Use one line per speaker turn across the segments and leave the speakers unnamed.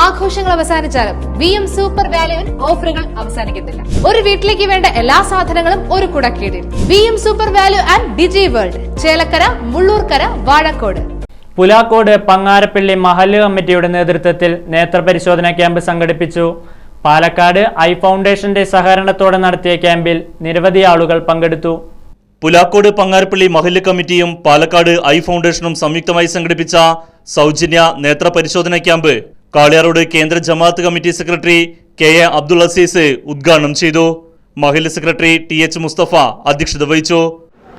ആഘോഷങ്ങൾ അവസാനിച്ചാലും V M super വാല്യുവിൽ ഓഫറുകൾ അവസാനിക്കുന്നില്ല ഒരു വീട്ടിലേക്ക് വേണ്ട എല്ലാ സാധനങ്ങളും ഒരു കുടക്കീടിൽ. V M super value and Digi World Chelakkara Mullurkara Vazhakkode.
Pulakkode Pangarappilly മഹല്ല് കമ്മിറ്റിയുടെ നേതൃത്വത്തിൽ നേത്രപരിശോധന ക്യാമ്പ് സംഘടിപ്പിച്ചു. പാലക്കാട് ഐ ഫൗണ്ടേഷന്റെ സഹകരണത്തോടെ നടത്തിയ ക്യാമ്പിൽ നിരവധി ആളുകൾ പങ്കെടുത്തു.
പുലാക്കോട് പങ്ങാരപ്പള്ളി മഹല്ല് കമ്മിറ്റിയും പാലക്കാട് ഐ ഫൗണ്ടേഷനും സംയുക്തമായി സംഘടിപ്പിച്ച സൗജന്യ നേത്ര പരിശോധന ക്യാമ്പ് കാളിയാറോഡ് കേന്ദ്ര ജമാഅത്ത് committee secretary K A Abdul Azeez ഉദ്ഘാടനം ചെയ്തു. മഹല്ല് സെക്രട്ടറി ടി എച്ച് മുസ്തഫ അധ്യക്ഷത വഹിച്ചു.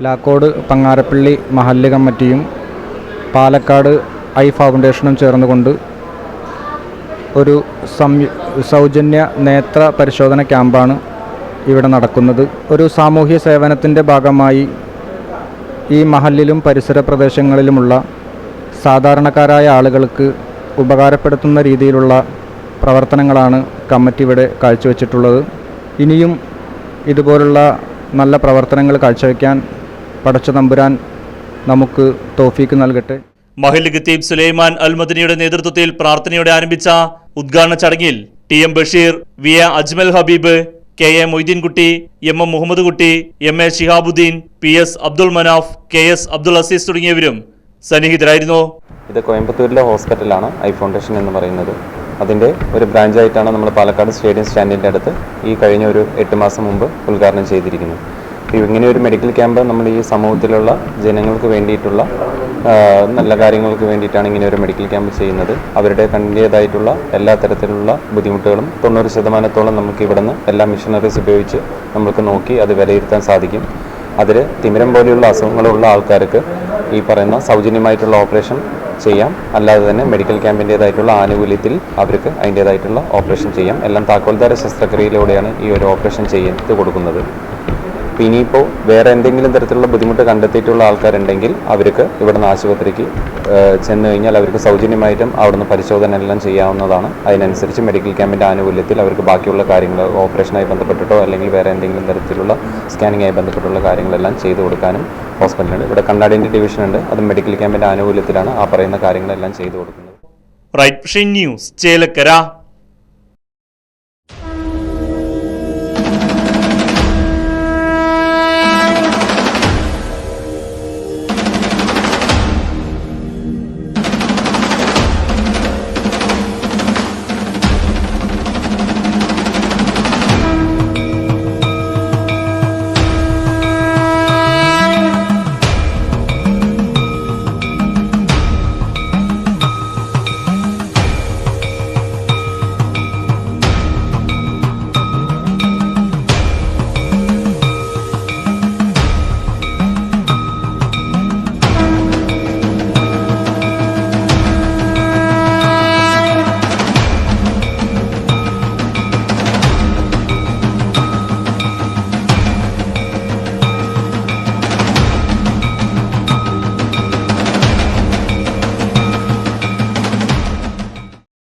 ലാക്കോട് പങ്ങാരപ്പള്ളി മഹല്ല് കമ്മിറ്റിയും പാലക്കാട് ഐ ഫൗണ്ടേഷനും ചേർന്നുകൊണ്ട് ഒരു സൗജന്യ നേത്ര പരിശോധന ക്യാമ്പാണ് ഇവിടെ നടക്കുന്നത്. ഒരു സാമൂഹ്യ സേവനത്തിന്റെ ഭാഗമായി ഈ മഹല്ലിലും പരിസര പ്രദേശങ്ങളിലുമുള്ള സാധാരണക്കാരായ ആളുകൾക്ക് ഉപകാരപ്പെടുത്തുന്ന രീതിയിലുള്ള പ്രവർത്തനങ്ങളാണ് കമ്മിറ്റി ഇവിടെ കാഴ്ചവെച്ചിട്ടുള്ളത്. ഇനിയും ഇതുപോലുള്ള നല്ല പ്രവർത്തനങ്ങൾ കാഴ്ചവെക്കാൻ പടച്ച തമ്പുരാൻ നമുക്ക് തോഫീക്ക് നൽകട്ടെ.
മഹിൽ ഖത്തീബ് സുലൈമാൻ അൽമദിനിയുടെ നേതൃത്വത്തിൽ പ്രാർത്ഥനയോടെ ആരംഭിച്ച ഉദ്ഘാടന ചടങ്ങിൽ T M Basheer V A Ajmal Habeeb K A Moideenkutty M M Muhammad Kutty M A Shihabuddin P S Abdul Manaf K S Abdul Azeez തുടങ്ങിയവരും സന്നിഹിതരായിരുന്നു?
ഇത് കോയമ്പത്തൂരിലെ ഹോസ്പിറ്റലാണ് ഐ ഫൗണ്ടേഷൻ എന്ന് പറയുന്നത്. അതിന്റെ ഒരു ബ്രാഞ്ചായിട്ടാണ് നമ്മൾ പാലക്കാട് സ്റ്റേഡിയം സ്റ്റാൻഡിന്റെ അടുത്ത് ഈ കഴിഞ്ഞ ഒരു എട്ട് മാസം മുമ്പ് ഉദ്ഘാടനം ചെയ്തിരിക്കുന്നത്. ഇങ്ങനെ ഒരു മെഡിക്കൽ ക്യാമ്പ് നമ്മൾ ഈ സമൂഹത്തിലുള്ള ജനങ്ങൾക്ക് വേണ്ടിയിട്ടുള്ള നല്ല കാര്യങ്ങൾക്ക് വേണ്ടിയിട്ടാണ് ഇങ്ങനെ ഒരു മെഡിക്കൽ ക്യാമ്പ് ചെയ്യുന്നത്. അവരുടെ കണ്ടേതായിട്ടുള്ള എല്ലാ തരത്തിലുള്ള ബുദ്ധിമുട്ടുകളും തൊണ്ണൂറ് ശതമാനത്തോളം നമുക്ക് ഇവിടുന്ന് എല്ലാ മിഷനറീസ് ഉപയോഗിച്ച് നമുക്ക് നോക്കി അത് വിലയിരുത്താൻ സാധിക്കും. അതിൽ തിമിരം പോലെയുള്ള അസുഖങ്ങളുള്ള ആൾക്കാർക്ക് ഈ പറയുന്ന സൗജന്യമായിട്ടുള്ള ഓപ്പറേഷൻ ചെയ്യാം. അല്ലാതെ തന്നെ മെഡിക്കൽ ക്യാമ്പിന്റേതായിട്ടുള്ള ആനുകൂല്യത്തിൽ അവർക്ക് അതിന്റേതായിട്ടുള്ള ഓപ്പറേഷൻ ചെയ്യാം. എല്ലാം താക്കോൽദാര ശസ്ത്രക്രിയയിലൂടെയാണ് ഈ ഒരു ഓപ്പറേഷൻ ചെയ്ത് കൊടുക്കുന്നത്. അപ്പോൾ ഇനിയിപ്പോൾ വേറെ എന്തെങ്കിലും തരത്തിലുള്ള ബുദ്ധിമുട്ട് കണ്ടെത്തിയിട്ടുള്ള ആൾക്കാരുണ്ടെങ്കിൽ അവർക്ക് ഇവിടുന്ന് ആശുപത്രിക്ക് ചെന്ന് കഴിഞ്ഞാൽ അവർക്ക് സൗജന്യമായിട്ടും അവിടുന്ന് പരിശോധന എല്ലാം ചെയ്യാവുന്നതാണ്. അതിനനുസരിച്ച് മെഡിക്കൽ ക്യാമ്പിന്റെ ആനുകൂല്യത്തിൽ അവർക്ക് ബാക്കിയുള്ള കാര്യങ്ങൾ ഓപ്പറേഷനായി ബന്ധപ്പെട്ടിട്ടോ അല്ലെങ്കിൽ വേറെ എന്തെങ്കിലും തരത്തിലുള്ള സ്കാനിങ്ങായി ബന്ധപ്പെട്ടുള്ള കാര്യങ്ങളെല്ലാം ചെയ്തു കൊടുക്കാനും ഹോസ്പിറ്റലുണ്ട് ഇവിടെ കണ്ണാടിന്റെ ഡിവിഷൻ ഉണ്ട്. അത് മെഡിക്കൽ ക്യാമ്പിന്റെ ആനുകൂല്യത്തിലാണ് ആ പറയുന്ന കാര്യങ്ങളെല്ലാം ചെയ്തു കൊടുക്കുന്നത്.
Right news Chelakkara.